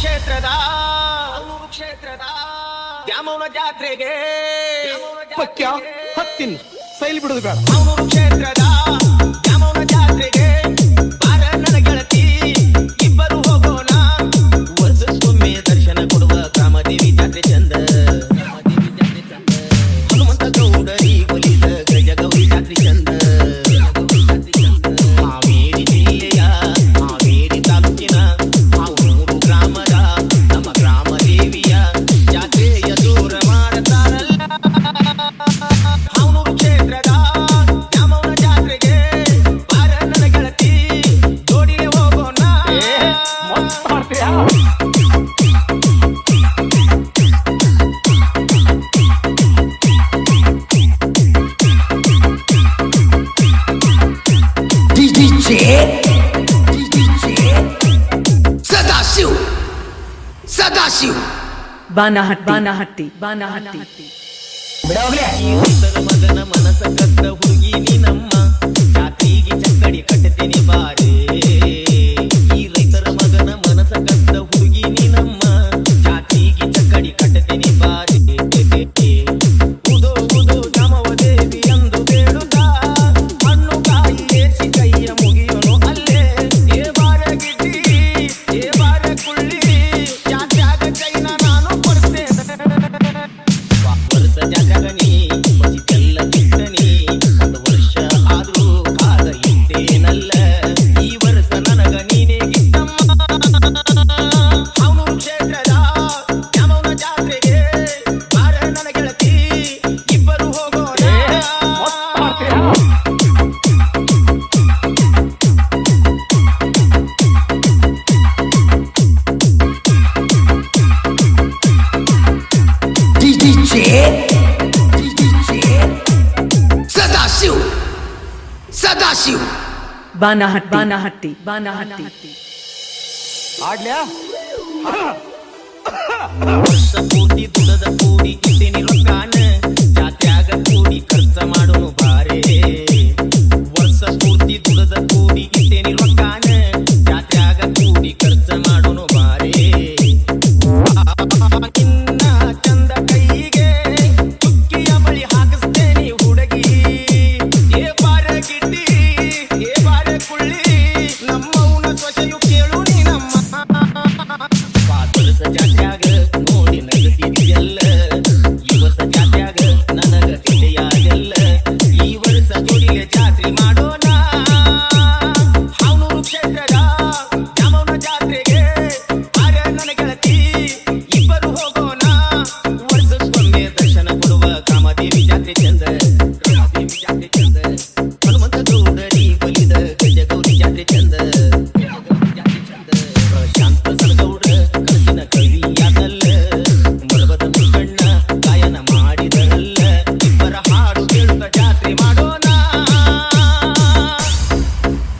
ಕ್ಷೇತ್ರದ ಕ್ಷೇತ್ರದ ದ್ಯಾಮವನ ಜಾತ್ರೆಗೆ ಪಕ್ಯ ಹತ್ತಿನ್. ಸೈಲ್ ಬಿಡುದು ಬೇಡ. ಕ್ಷೇತ್ರದ. ಸದಾಶಿವ್ ಸದಾಶಿವ್. ಬಾನಹಟ್ಟಿ. ಬಾನಹಟ್ಟಿ ಬಾನಹಟ್ಟಿ. ಬಿಡೋಗ್ಲೇ. ಮನಸ ಕದ್ದ ಹುಡುಗಿ ನೀ ನಮ್ಮ ಕಾಶಿವು ಬಾನಹಟ್ಟಿ ಬಾನಹಟ್ಟಿ ಬಾನಹಟ್ಟಿ ಆಡ್ಲ್ಯಾ ಕೋಟಿ ತುಡದ ಕೋಡಿ ಇದ್ದೇನೆ ರೊಕ್ಕ